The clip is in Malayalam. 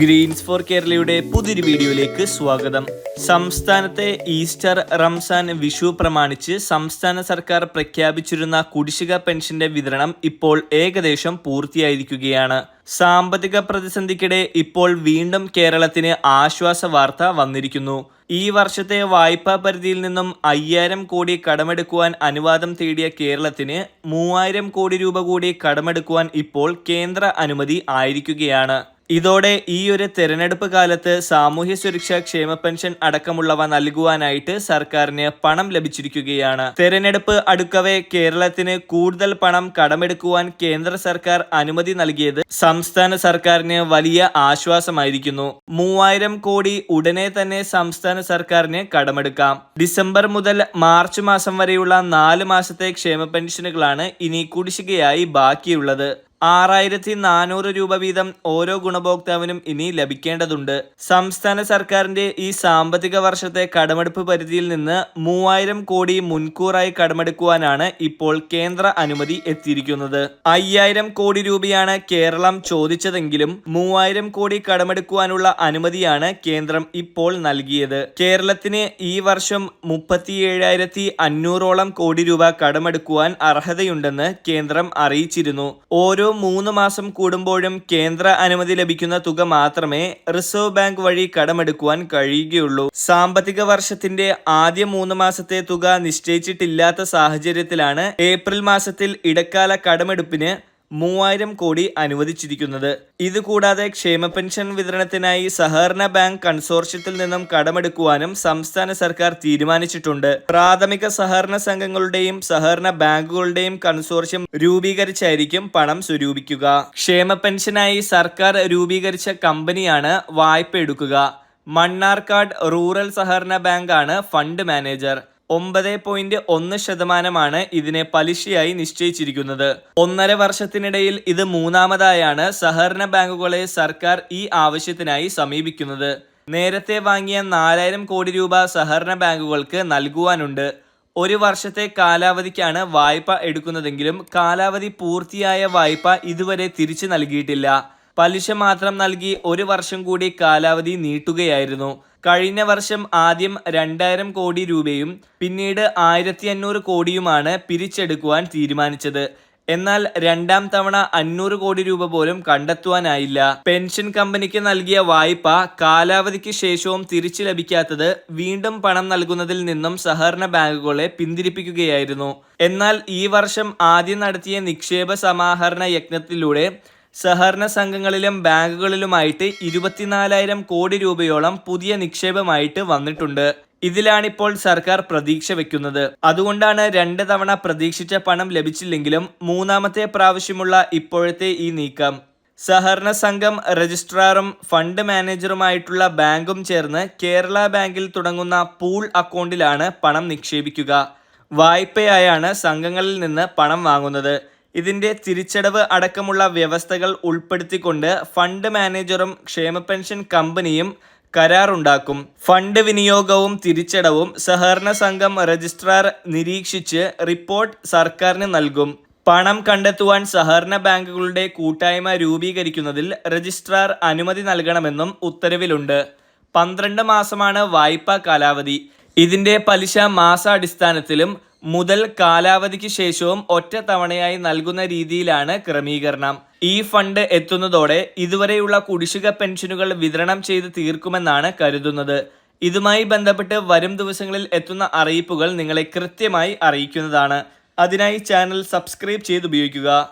ഗ്രീൻസ് ഫോർ കേരളയുടെ പുതിയൊരു വീഡിയോയിലേക്ക് സ്വാഗതം. സംസ്ഥാനത്തെ ഈസ്റ്റർ റംസാൻ വിഷു പ്രമാണിച്ച് സംസ്ഥാന സർക്കാർ പ്രഖ്യാപിച്ചിരുന്ന കുടിശ്ശിക പെൻഷന്റെ വിതരണം ഇപ്പോൾ ഏകദേശം പൂർത്തിയായിരിക്കുകയാണ്. സാമ്പത്തിക പ്രതിസന്ധിക്കിടെ ഇപ്പോൾ വീണ്ടും കേരളത്തിന് ആശ്വാസ വാർത്ത വന്നിരിക്കുന്നു. ഈ വർഷത്തെ വായ്പാ പരിധിയിൽ നിന്നും അയ്യായിരം കോടി കടമെടുക്കുവാൻ അനുവാദം തേടിയ കേരളത്തിന് മൂവായിരം കോടി രൂപ കൂടി കടമെടുക്കുവാൻ ഇപ്പോൾ കേന്ദ്ര അനുമതി ആയിരിക്കുകയാണ്. ഇതോടെ ഈ ഒരു തെരഞ്ഞെടുപ്പ് കാലത്ത് സാമൂഹ്യ സുരക്ഷാ ക്ഷേമ പെൻഷൻ അടക്കമുള്ളവ നൽകുവാനായിട്ട് സർക്കാരിന് പണം ലഭിച്ചിരിക്കുകയാണ്. തെരഞ്ഞെടുപ്പ് അടുക്കവേ കേരളത്തിന് കൂടുതൽ പണം കടമെടുക്കുവാൻ കേന്ദ്ര സർക്കാർ അനുമതി നൽകിയത് സംസ്ഥാന സർക്കാരിന് വലിയ ആശ്വാസമായിരിക്കുന്നു. മൂവായിരം കോടി ഉടനെ തന്നെ സംസ്ഥാന സർക്കാരിന് കടമെടുക്കാം. ഡിസംബർ മുതൽ മാർച്ച് മാസം വരെയുള്ള നാല് മാസത്തെ ക്ഷേമ പെൻഷനുകളാണ് ഇനി കുടിശ്ശികയായി ബാക്കിയുള്ളത്. ആറായിരത്തി നാനൂറ് രൂപ വീതം ഓരോ ഗുണഭോക്താവിനും ഇനി ലഭിക്കേണ്ടതുണ്ട്. സംസ്ഥാന സർക്കാരിന്റെ ഈ സാമ്പത്തിക വർഷത്തെ കടമെടുപ്പ് പരിധിയിൽ നിന്ന് മൂവായിരം കോടി മുൻകൂറായി കടമെടുക്കുവാനാണ് ഇപ്പോൾ കേന്ദ്ര അനുമതി എത്തിയിരിക്കുന്നത്. അയ്യായിരം കോടി രൂപയാണ് കേരളം ചോദിച്ചതെങ്കിലും മൂവായിരം കോടി കടമെടുക്കുവാനുള്ള അനുമതിയാണ് കേന്ദ്രം ഇപ്പോൾ നൽകിയത്. കേരളത്തിന് ഈ വർഷം മുപ്പത്തി ഏഴായിരത്തി അഞ്ഞൂറോളം കോടി രൂപ കടമെടുക്കുവാൻ അർഹതയുണ്ടെന്ന് കേന്ദ്രം അറിയിച്ചിരുന്നു. ഓരോ മൂന്ന് മാസം കൂടുമ്പോഴും കേന്ദ്ര അനുമതി ലഭിക്കുന്ന തുക മാത്രമേ റിസർവ് ബാങ്ക് വഴി കടമെടുക്കുവാൻ കഴിയുകയുള്ളൂ. സാമ്പത്തിക വർഷത്തിന്റെ ആദ്യ മൂന്ന് മാസത്തെ തുക നിശ്ചയിച്ചിട്ടില്ലാത്ത സാഹചര്യത്തിലാണ് ഏപ്രിൽ മാസത്തിൽ ഇടക്കാല കടമെടുപ്പിന് മൂവായിരം കോടി അനുവദിച്ചിരിക്കുന്നത്. ഇതുകൂടാതെ ക്ഷേമ പെൻഷൻ വിതരണത്തിനായി സഹകരണ ബാങ്ക് കൺസോർഷ്യത്തിൽ നിന്നും കടമെടുക്കുവാനും സംസ്ഥാന സർക്കാർ തീരുമാനിച്ചിട്ടുണ്ട്. പ്രാഥമിക സഹകരണ സംഘങ്ങളുടെയും സഹകരണ ബാങ്കുകളുടെയും കൺസോർഷ്യം രൂപീകരിച്ചായിരിക്കും പണം സ്വരൂപിക്കുക. ക്ഷേമ പെൻഷനായി സർക്കാർ രൂപീകരിച്ച കമ്പനിയാണ് വായ്പ എടുക്കുക മണ്ണാർക്കാട് റൂറൽ സഹകരണ ബാങ്കാണ് ഫണ്ട് മാനേജർ. ഒമ്പത് പോയിന്റ് ഒന്ന് ശതമാനമാണ് ഇതിനെ പലിശയായി നിശ്ചയിച്ചിരിക്കുന്നത്. ഒന്നര വർഷത്തിനിടയിൽ ഇത് മൂന്നാമതായാണ് സഹകരണ ബാങ്കുകളെ സർക്കാർ ഈ ആവശ്യത്തിനായി സമീപിക്കുന്നത്. നേരത്തെ വാങ്ങിയ നാലായിരം കോടി രൂപ സഹകരണ ബാങ്കുകൾക്ക് നൽകുവാനുണ്ട്. ഒരു വർഷത്തെ കാലാവധിക്കാണ് വായ്പ എടുക്കുന്നതെങ്കിലും കാലാവധി പൂർത്തിയായ വായ്പ ഇതുവരെ തിരിച്ചു നൽകിയിട്ടില്ല. പലിശ മാത്രം നൽകി ഒരു വർഷം കൂടി കാലാവധി നീട്ടുകയായിരുന്നു. കഴിഞ്ഞ വർഷം ആദ്യം രണ്ടായിരം കോടി രൂപയും പിന്നീട് ആയിരത്തി അഞ്ഞൂറ് കോടിയുമാണ് പിരിച്ചെടുക്കുവാൻ തീരുമാനിച്ചത്. എന്നാൽ രണ്ടാം തവണ അഞ്ഞൂറ് കോടി രൂപ പോലും കണ്ടെത്തുവാനായില്ല. പെൻഷൻ കമ്പനിക്ക് നൽകിയ വായ്പ കാലാവധിക്ക് ശേഷവും തിരിച്ചു ലഭിക്കാത്തത് വീണ്ടും പണം നൽകുന്നതിൽ നിന്നും സഹകരണ ബാങ്കുകളെ പിന്തിരിപ്പിക്കുകയായിരുന്നു. എന്നാൽ ഈ വർഷം ആദ്യം നടത്തിയ നിക്ഷേപ സമാഹരണ യജ്ഞത്തിലൂടെ സഹകരണ സംഘങ്ങളിലും ബാങ്കുകളിലുമായിട്ട് ഇരുപത്തിനാലായിരം കോടി രൂപയോളം പുതിയ നിക്ഷേപമായിട്ട് വന്നിട്ടുണ്ട്. ഇതിലാണിപ്പോൾ സർക്കാർ പ്രതീക്ഷ വെക്കുന്നത്. അതുകൊണ്ടാണ് രണ്ട് തവണ പ്രതീക്ഷിച്ച പണം ലഭിച്ചില്ലെങ്കിലും മൂന്നാമത്തെ പ്രാവശ്യമുള്ള ഇപ്പോഴത്തെ ഈ നീക്കം. സഹകരണ സംഘം രജിസ്ട്രാറും ഫണ്ട് മാനേജറുമായിട്ടുള്ള ബാങ്കും ചേർന്ന് കേരള ബാങ്കിൽ തുടങ്ങുന്ന പൂൾ അക്കൗണ്ടിലാണ് പണം നിക്ഷേപിക്കുക. വായ്പയായാണ് സംഘങ്ങളിൽ നിന്ന് പണം വാങ്ങുന്നത്. ഇതിന്റെ തിരിച്ചടവ് അടക്കമുള്ള വ്യവസ്ഥകൾ ഉൾപ്പെടുത്തിക്കൊണ്ട് ഫണ്ട് മാനേജറും ക്ഷേമ പെൻഷൻ കമ്പനിയും കരാറുണ്ടാക്കും. ഫണ്ട് വിനിയോഗവും തിരിച്ചടവും സഹകരണ സംഘം രജിസ്ട്രാർ നിരീക്ഷിച്ച് റിപ്പോർട്ട് സർക്കാരിന് നൽകും. പണം കണ്ടെത്തുവാൻ സഹകരണ ബാങ്കുകളുടെ കൂട്ടായ്മ രൂപീകരിക്കുന്നതിൽ രജിസ്ട്രാർ അനുമതി നൽകണമെന്നും ഉത്തരവിലുണ്ട്. പന്ത്രണ്ട് മാസമാണ് വായ്പാ കാലാവധി. ഇതിന്റെ പലിശ മാസാടിസ്ഥാനത്തിലും മുതൽ കാലാവധിക്ക് ശേഷവും ഒറ്റ തവണയായി നൽകുന്ന രീതിയിലാണ് ക്രമീകരണം. ഈ ഫണ്ട് എത്തുന്നതോടെ ഇതുവരെയുള്ള കുടിശ്ശിക പെൻഷനുകൾ വിതരണം ചെയ്ത് തീർക്കുമെന്നാണ് കരുതുന്നത്. ഇതുമായി ബന്ധപ്പെട്ട് വരും ദിവസങ്ങളിൽ എത്തുന്ന അറിയിപ്പുകൾ നിങ്ങളെ കൃത്യമായി അറിയിക്കുന്നതാണ്. അതിനായി ചാനൽ സബ്സ്ക്രൈബ് ചെയ്ത് ഉപയോഗിക്കുക